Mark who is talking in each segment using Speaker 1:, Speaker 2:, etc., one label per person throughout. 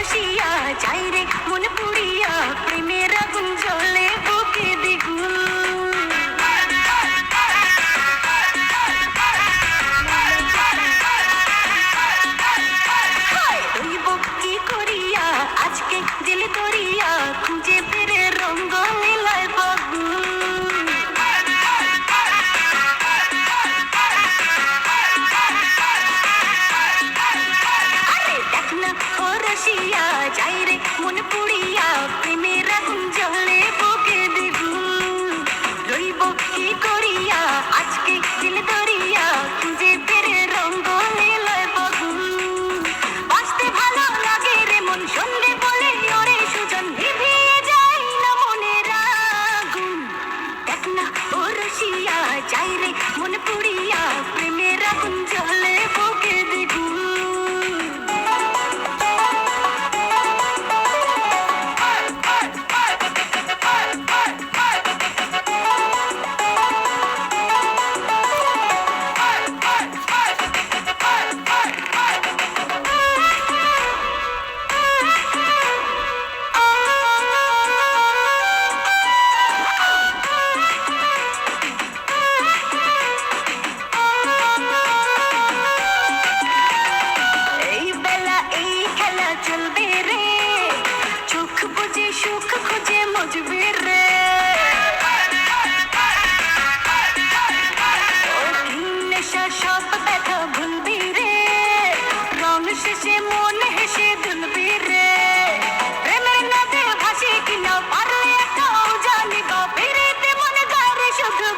Speaker 1: রসিয়া যাই রে মন ও রসিয়া যাই রে মন পুড়িয়া প্রেমের আগুন জ্বলে বুকে সুখ খুঁজে মজবে রে? নেশা সব ব্যথা ভুলবি রে। রং শেষে মন হেসে দুলবি রে। প্রেমের নদে ভাসি কিনা পারলে এটাও জানিব বেরেতে মনে করে শুধু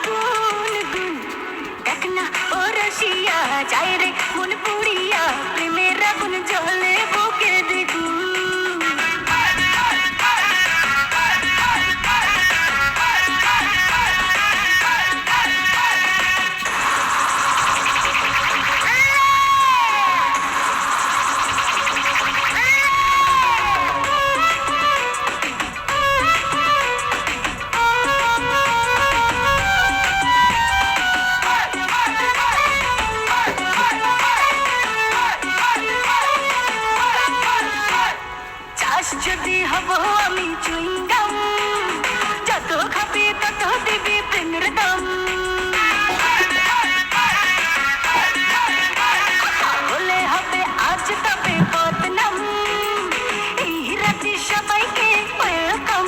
Speaker 1: যদি হব আমি চুইংগাম, যত খাবি তত দিবি প্রেমের দাম। হলে হবে আজ তবে বদনাম, এই রাতে সবাইকে ওয়েলকাম।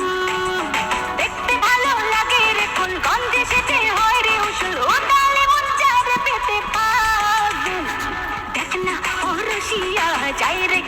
Speaker 1: দেখতে ভালো লাগে রে গন্ধে সেজে হয় রে উসুল, ও তালে পেতে পাগুন দেখ না ও যাই রে